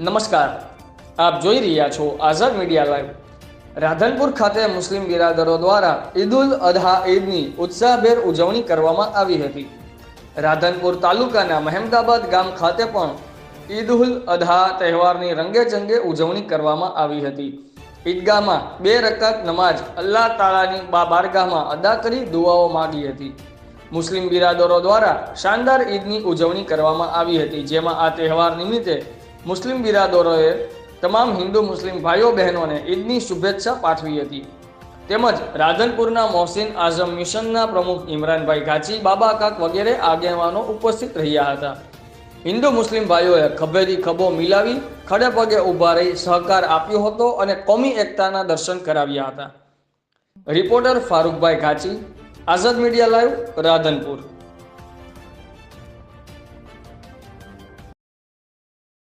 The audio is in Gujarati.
નમસ્કાર. આપ જોઈ રહ્યા છો આઝાદ મીડિયા લાઈવ. રાધનપુર ખાતે મુસ્લિમ બિરાદરો દ્વારા ઈદ ઉલ અધા ઈદની ઉત્સાહભેર ઉજવણી કરવામાં આવી હતી. રાધનપુર તાલુકાના મહેમદાબાદ ગામ ખાતે પણ ઈદ ઉલ અધા તહેવારની રંગેચંગે ઉજવણી કરવામાં આવી હતી. ઈદગાહમાં બે રકાત નમાજ અલ્લાહ તાલાની બા બારગાહમાં અદા કરી દુઆઓ માગી હતી. મુસ્લિમ બિરાદરો દ્વારા શાનદાર ઈદની ઉજવણી કરવામાં આવી હતી, જેમાં આ તહેવાર નિમિત્તે મુસ્લિમ બિરાદરોએ તમામ હિન્દુ મુસ્લિમ ભાઈઓ બહેનોને ઈદની શુભેચ્છા પાઠવી હતી. તેમજ રાધનપુરના મોહસિન આઝમ મિશનના પ્રમુખ ઇમરાનભાઈ ગાચી બાબા કાક વગેરે આગેવાનો ઉપસ્થિત રહ્યા હતા. હિન્દુ મુસ્લિમ ભાઈઓએ ખભેથી ખભો મિલાવી, ખડે પગે ઊભા રહી સહકાર આપ્યો હતો અને કોમી એકતાના દર્શન કરાવ્યા હતા. રિપોર્ટર ફારૂકભાઈ ઘાચી, આઝાદ મીડિયા લાઈવ, રાધનપુર.